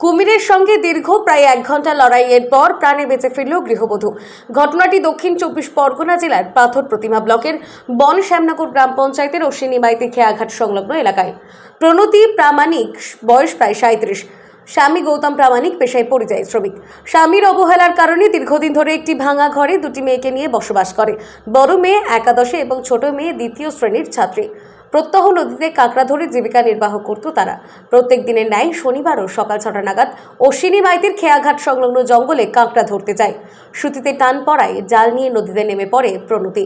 কুমিরের সঙ্গে দীর্ঘ প্রায় এক ঘণ্টা লড়াইয়ের পর প্রাণে বেঁচে ফিরল গৃহবধূ। ঘটনাটি দক্ষিণ চব্বিশ পরগনা জেলার পাথর প্রতিমা ব্লকের বন শ্যামনগর গ্রাম পঞ্চায়েতের অশ্বিনী মাইতি খেয়াঘাট সংলগ্ন এলাকায়। প্রণতি প্রামাণিক, বয়স প্রায় সাঁত্রিশ স্বামী গৌতম প্রামাণিক পেশায় পরিযায়ী শ্রমিক। স্বামীর অবহেলার কারণে দীর্ঘদিন ধরে একটি ভাঙা ঘরে দুটি মেয়েকে নিয়ে বসবাস করে। বড় মেয়ে, একাদশে এবং ছোট মেয়ে, দ্বিতীয় শ্রেণির ছাত্রী। প্রত্যহ নদীতে কাঁকড়া ধরে জীবিকা নির্বাহ করত তারা। প্রত্যেক দিনের ন্যায় শনিবারও সকাল ছটা নাগাদ অশ্বিনী মাইতির খেয়াঘাট সংলগ্ন জঙ্গলে কাঁকড়া ধরতে যায়। সুতিতে টান পড়ায় জাল নিয়ে নদীতে নেমে পড়ে প্রণতি।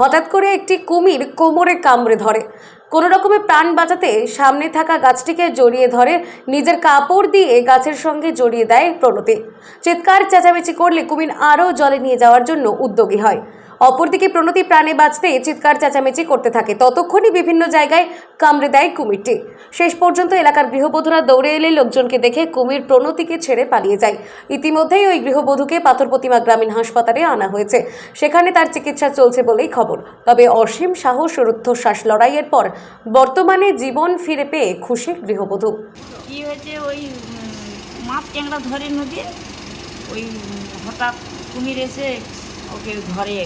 হঠাৎ করে একটি কুমির কোমরে কামড়ে ধরে। কোনো রকমে প্রাণ বাঁচাতে সামনে থাকা গাছটিকে জড়িয়ে ধরে, নিজের কাপড় দিয়ে গাছের সঙ্গে জড়িয়ে দেয় প্রণতি। চিৎকার চেঁচামেচি করলে কুমির আরও জলে নিয়ে যাওয়ার জন্য উদ্যোগী হয়। অপরদিকে প্রণতি প্রাণে বাঁচতে চিৎকার, চেঁচামেচি করতে থাকে। ততক্ষণই বিভিন্ন জায়গায় কামড়ে দেয় কুমিরটি। শেষ পর্যন্ত এলাকার গৃহবধূরা দৌড়ে এলে লোকজনকে দেখে কুমির প্রণতিকে ছেড়ে পালিয়ে যায়। ইতিমধ্যেই ওই গৃহবধূকে পাথর প্রতিমা গ্রামীণ হাসপাতালে আনা হয়েছে। সেখানে তার চিকিৎসা চলছে বলেই খবর। তবে অসীম সাহস ও রুদ্ধশ্বাস লড়াইয়ের পর বর্তমানে জীবন ফিরে পেয়ে খুশি গৃহবধূ। কি হয়েছে? ওই মাছ ট্যাংরা ধরে নদী ওই হঠাৎ কুমির এসে ওকে ধরে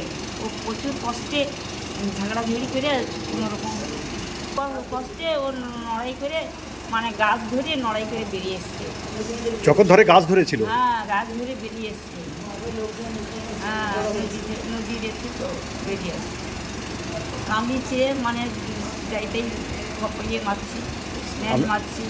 ও প্রচুর কষ্টে উম, ঝগড়াঝাড়ি করে কোনো রকম কষ্টে ও লড়াই করে মানে গাছ ধরে লড়াই করে বেরিয়ে এসছে। যখন ধরে গাছ ধরেছিল? হ্যাঁ গাছ ধরে বেরিয়ে এসছে। হ্যাঁ নদীতে নদীর এসে তো বেরিয়ে এসছে। কামড়িয়েছে মানে যাইতেই ইয়ে মারছি ম্যাচ মারছি।